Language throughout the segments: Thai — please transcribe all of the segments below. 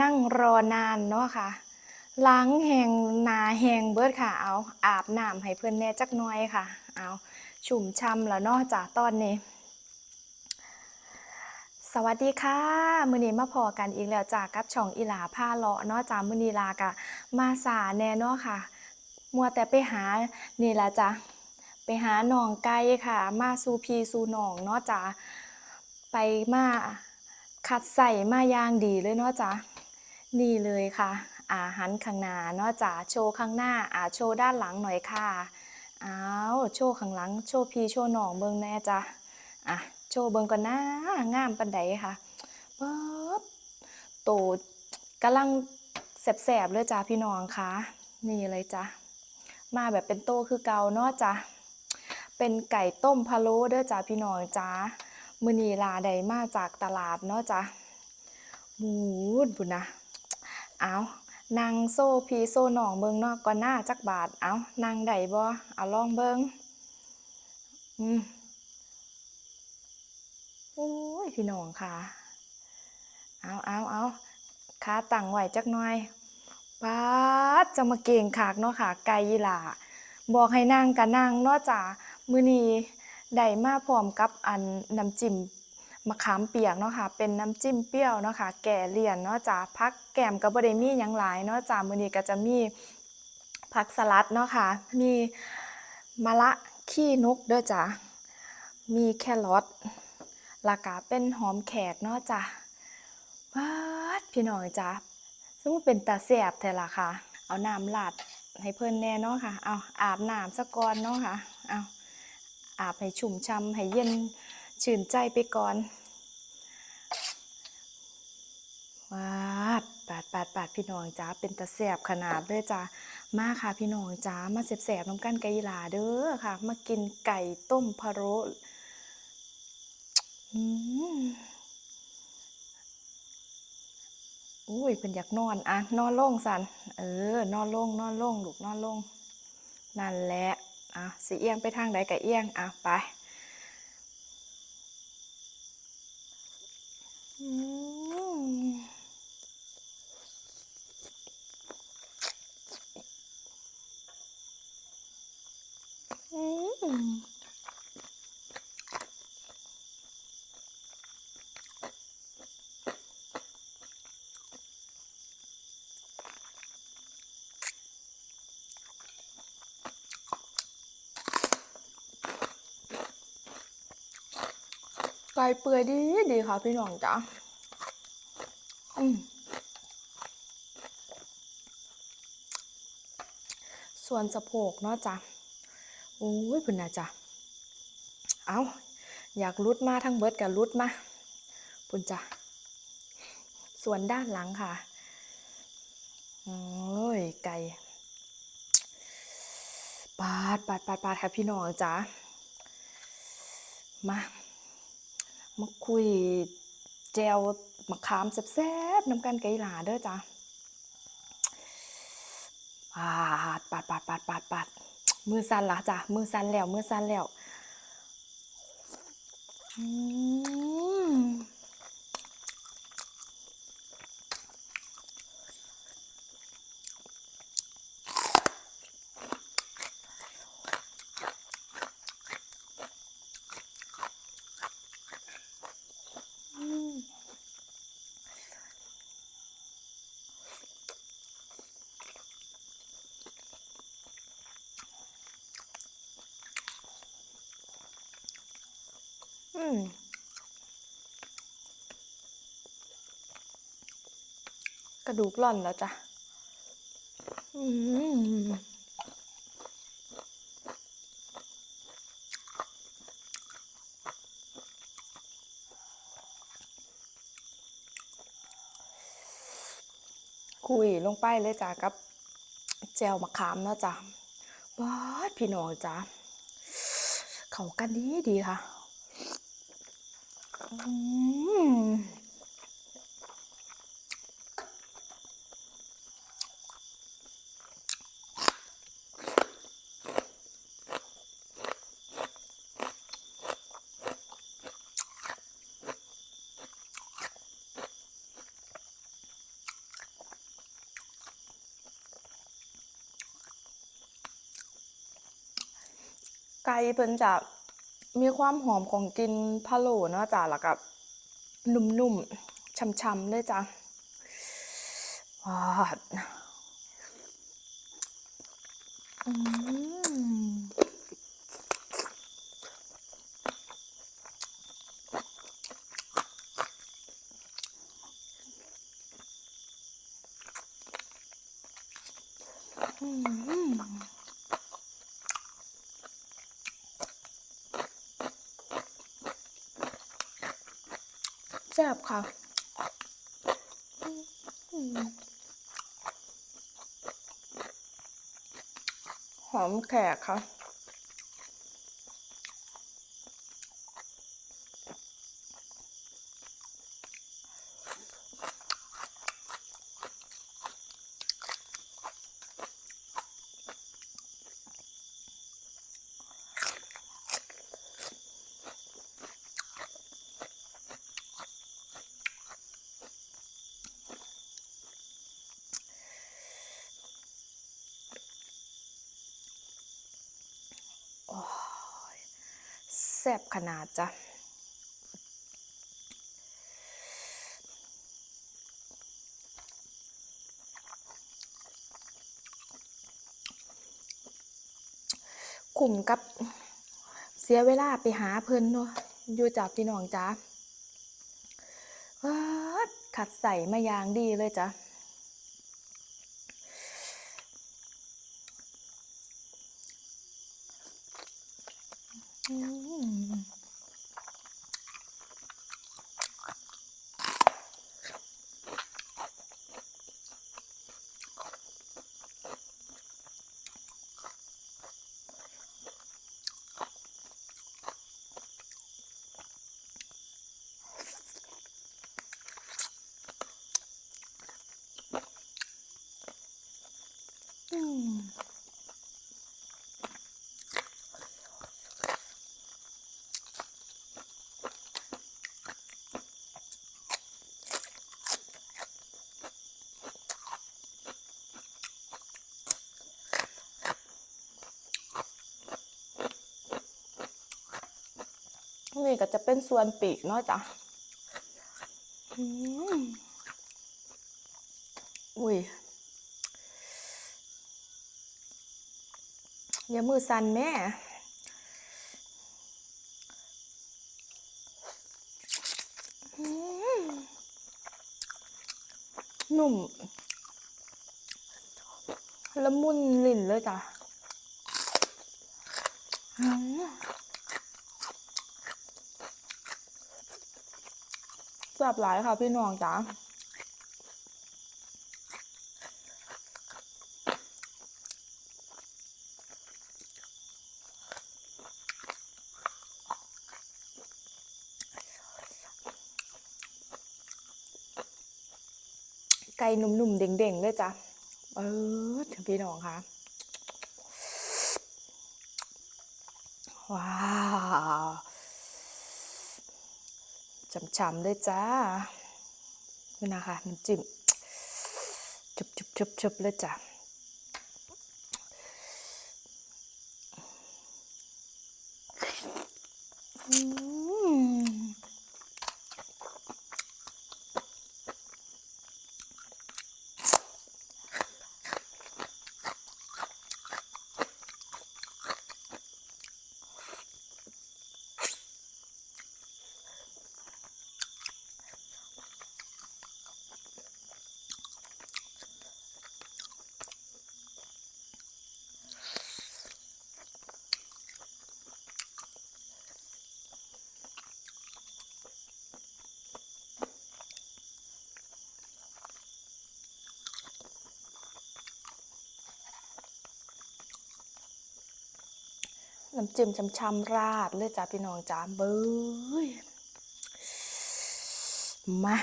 นั่งรอนานเนาะค่ะล้างแหงนาแหงเบิดค่ะ เอาอาบน้ำให้เพื่อนแน่จักหน่อยค่ะ เอาชุ่มช่ำแล้วเนาะจากตอนนี้ สวัสดีค่ะมือนี้มาพอกันอีกแล้วจากกับช่องอีหลาผ้าเลาะเนาะจากมือนีลากะมาสาแน่เนาะค่ะ มัวแต่ไปหานี่ละจ้ะไปหาหนองไก่ค่ะ มาสูพีสูหนองเนาะจ้ะไปมาคัดใส่มายางดีเลยเนาะจ้ะ นี่เลยค่ะอาหันข้างหน้าเนาะจ้ะโชว์ข้างหน้าอาโชว์ด้านหลังหน่อยค่ะอ้าวโชว์ข้างหลัง โชว์พีโชว์หนองเบิงแน่จ้ะอะโชว์เบิงก่อนนะงามปานใดค่ะเบิดโตกำลังแสบๆเลยจ้ะพี่น้องค่ะนี่เลยจ้ะมาแบบเป็นโตคือเก่าเนาะจ้ะเป็นไก่ต้มพะโล้เด้อจ้าพี่น้องจ้ามือนีลาใดมาจากตลาดเนาะจ้ะหมูดบุญนะ เอานางโซ่พีโซ่หนองเบิงเนาะก่อนหน้าจักบาท เอานางใดบ่เอาลองเบิงอืมโอ้ยพี่น้องค่ะ เอาเอาเอาขาตั้งไหวจักหน่อยป๊าดจะมาเก่งขากเนาะค่ะ ไก่ยีหล่าบอกให้นั่งกะนั่งเนาะจ้ามื้อนี้ได้มาพร้อมกับอันน้ำจิ้ม มะขามเปียกเนาะค่ะ เป็นน้ำจิ้มเปรี้ยวเนาะค่ะ แก่เลี่ยนเนาะจ้าพักแกมก็บ่ไดมีหยังหลายเนาะจ้ามื้อนี้ก็จะมีผักสลัดเนาะค่ะ มีมะละขี้นกเด้อจ้ามีแครอทล้วก็เป็นหอมแขกเนาะจ้าป๊าดพี่น้องจ้าซึ่งมันเป็นตาแสบแท้ล่ะค่ะ เอาน้ำลาดให้เพิ่นแน่เนาะค่ะ เอาอาบน้ำซะก่อนเนาะค่ะ เอาอาบให้ชุ่มช่ำให้เย็น ชื่นใจไปก่อนว้าดปาดปาดปาดพี่น้องจ้าเป็นตาแสบขนาดเลยจ้ามาค่ะพี่น้องจ้ามาแสบๆน้ำกันไก่หลาเด้อค่ะ มากินไก่ต้มพะโล้อุ้ยเป็นอยากนอนอะนอนโล่งสันเออนอนโล่งนอนโล่งลูกนอนโล่งนั่นแหละอะสีเอียงไปทางใดกับเอียงอะไป อื ไก่เปื่อยดีดีค่ะพี่น้องจ้ะส่วนสะโพกเนาะจ้ะโอ้ยพุ่นนะจ้ะเอาอยากรุดมาทั้งเบิดกับรุดมาพุ่นจ้ะส่วนด้านหลังค่ะโอ้ยไก่ปาดปาดปาดปาดค่ะพี่น้องจ้ะมา มาคุยแจวมะขามแซ่บๆน้ำกันไก่หลาเด้อจ้ะปาดปาดปาดปาดปาดปาดมือสั่นละจ้ะมือสั่นแล้วมือสั่นแล้วอืม อืมกระดูกหล่อนแล้วจ้ะ อืมคุยลงไปเลยจ้ะกับแจวมะขามนะจ้ะว้ายพี่น้องจ้ะเขากันดีดีค่ะ ไก่เพิ่นจะ มีความหอมของกลิ่นพะโล้เนาะจ้ะแล้วก็นุ่มๆช่ำๆเลยจ้ะว้าวอืมอืม แซ่บค่ะหอมแขกค่ะ ซ่บขนาดจ้ะขุมกับเสียเวลาไปหาเพิ่นเนาะอยู่จากพี่น้องจ้าขัดใส่มายางดีเลยจ้ะ อื นี่ก็จะเป็นส่วนปีกเนาะจ้ะอุ้ยอย่ามือสั่นแม่อืมนุ่มละมุนลิ้นเลยจ้ะ อืมแซ่บหลายค่ะพี่น้องจ๋าไก่หนุ่มๆเด้งๆเลยจ้ะ เออถึงพี่น้องค่ะ ว้าว ช่ำๆเลยจ้านี่นะคะน้ำจิ้มจุบๆๆๆเลยจ้ะ น้ำจิ้มช่ำๆราดเลยจ้าพี่น้องจ้าเบ้ยมา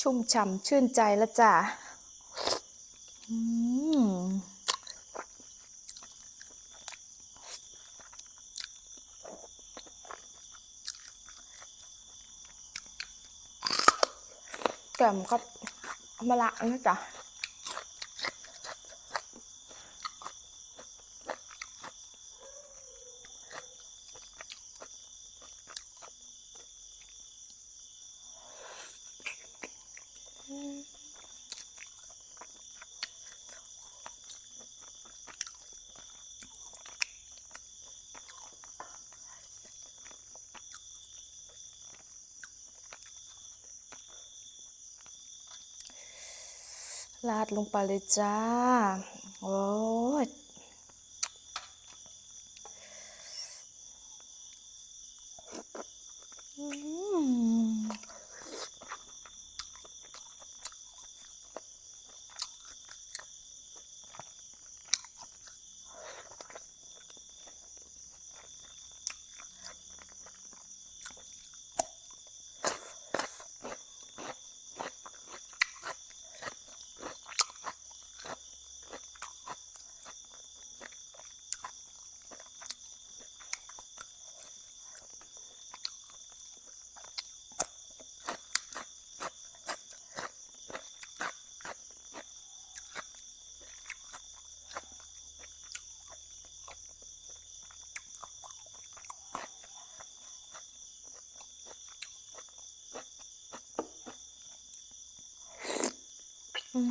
ชุ่มฉ่ำชื่นใจแล้วจ้าแก้มกับมะละนะจ๊ะ ลาดลงไปเลยจ้า โอ้ย ปา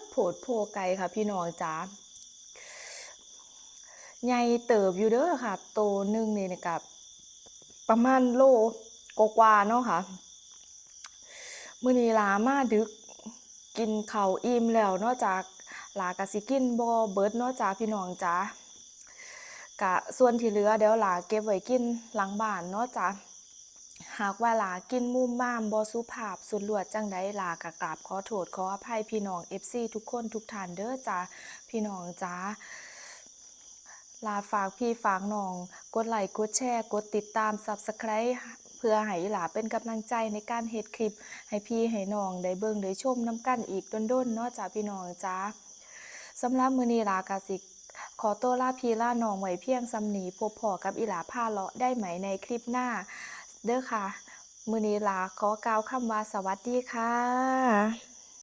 ดโผดโพไก่ค่ะพี่น้องจ๋าใหญ่เติบอยู่เด้อค่ะ โตหนึ่งนี่กับ ประมาณโลกว่าเนาะค่ะ มื้อนี้ลามาดึก กินข้าวอิ่มแล้วเนาะจากหลาก็สิกินบ่เบิดเนาะจ้าพี่น้องจ้ากะส่วนที่เหลือเดี๋ยวหลาเก็บไว้กินหลังบ้านเนาะจ้าหากว่าหลากินมุมม่ามบ่สุภาพสุดลวดจังใดหลาก็กราบขอโทษขออภัยพี่น้อง FC ทุกคนทุกท่านเด้อจ้าพี่น้องจ้าลาฝากพี่ฝากน้อง กดไลค์กดแชร์ กดติดตาม Subscribe เพื่อให้หลาเป็นกำลังใจในการเฮ็ดคลิป ให้พี่ให้น้องได้เบิ่งได้ชมน้ำกันอีกด้นๆเนาะจ้าพี่น้องจ้าสำหรับมื้อนี้ลากาสิขอตัวลาพี่ลาน้องไว้เพียงสำนีพบพอกับอีหลาผ้าเลาะได้ไหมในคลิปหน้า เด้อค่ะ มื้อนี้ลาขอกล่าวคำว่าสวัสดีค่ะ